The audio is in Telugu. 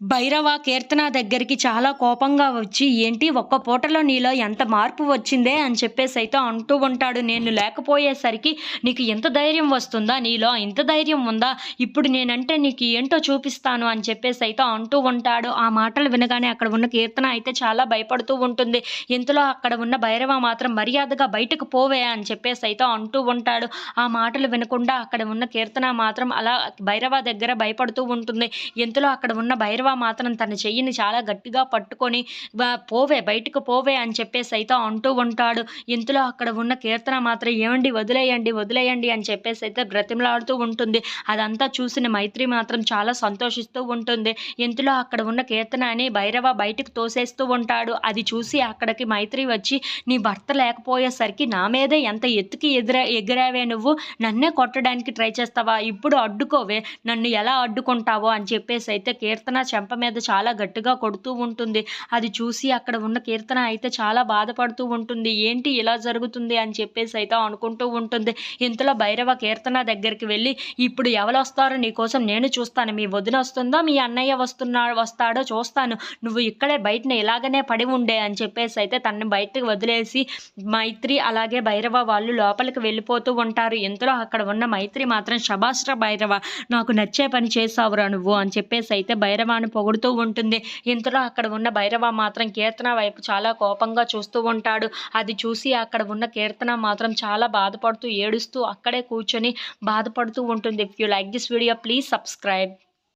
భైరవ కీర్తన దగ్గరికి చాలా కోపంగా వచ్చి ఏంటి ఒక్క పూటలో నీలో ఎంత మార్పు వచ్చిందే? అని చెప్పేసి అయితే అంటూ ఉంటాడు. నేను లేకపోయేసరికి నీకు ఎంత ధైర్యం వస్తుందా? నీలో ఇంత ధైర్యం ఉందా? ఇప్పుడు నేనంటే నీకు ఏంటో చూపిస్తాను అని చెప్పేసి అయితే అంటూ ఉంటాడు. ఆ మాటలు వినగానే అక్కడ ఉన్న కీర్తన అయితే చాలా భయపడుతూ ఉంటుంది. ఇంతలో అక్కడ ఉన్న భైరవ మాత్రం మర్యాదగా బయటకు పోవే అని చెప్పేసి అయితే అంటూ ఉంటాడు. ఆ మాటలు వినకుండా అక్కడ ఉన్న కీర్తన మాత్రం అలా భైరవ దగ్గర భయపడుతూ ఉంటుంది. ఇంతలో అక్కడ ఉన్న భైరవ మాత్రం తన చెయ్యిని చాలా గట్టిగా పట్టుకొని పోవే బయటకు పోవే అని చెప్పేసి అయితే అంటూ ఉంటాడు. ఇంతలో అక్కడ ఉన్న కీర్తన మాత్రం ఏమండి వదిలేయండి వదిలేయండి అని చెప్పేసి అయితే బ్రతిమలాడుతూ ఉంటుంది. అదంతా చూసిన మైత్రి మాత్రం చాలా సంతోషిస్తూ ఉంటుంది. ఇంతలో అక్కడ ఉన్న కీర్తన అని భైరవ బయటకు తోసేస్తూ ఉంటాడు. అది చూసి అక్కడికి మైత్రి వచ్చి నీ భర్త లేకపోయేసరికి నా మీదే ఎంత ఎత్తుకి ఎదురే ఎగిరావే నువ్వు? నన్నే కొట్టడానికి ట్రై చేస్తావా? ఇప్పుడు అడ్డుకోవే. నన్ను ఎలా అడ్డుకుంటావో? అని చెప్పేసి అయితే కీర్తన చెంప మీద చాలా గట్టిగా కొడుతూ ఉంటుంది. అది చూసి అక్కడ ఉన్న కీర్తన అయితే చాలా బాధపడుతూ ఉంటుంది. ఏంటి ఇలా జరుగుతుంది అని చెప్పేసి అయితే అనుకుంటూ ఉంటుంది. ఇంతలో భైరవ కీర్తన దగ్గరికి వెళ్ళి ఇప్పుడు ఎవరు వస్తారో? నీకోసం నేను చూస్తాను. మీ వదిన వస్తుందో? మీ అన్నయ్య వస్తున్నా వస్తాడో చూస్తాను. నువ్వు ఇక్కడే బయటన ఇలాగనే పడి ఉండే అని చెప్పేసి అయితే తనని బయటకు వదిలేసి మైత్రి అలాగే భైరవ వాళ్ళు లోపలికి వెళ్ళిపోతూ ఉంటారు. ఇంతలో అక్కడ ఉన్న మైత్రి మాత్రం శభాష్ర భైరవ నాకు నచ్చే పని చేసావురా నువ్వు అని చెప్పేసి అయితే భైరవాన్ని పొగుడుతూ ఉంటుంది. ఇంతలో అక్కడ ఉన్న భైరవ మాత్రం కీర్తన వైపు చాలా కోపంగా చూస్తూ ఉంటాడు. అది చూసి అక్కడ ఉన్న కీర్తన మాత్రం చాలా బాధపడుతూ ఏడుస్తూ అక్కడే కూర్చొని బాధపడుతూ ఉంటుంది. If you like this video please subscribe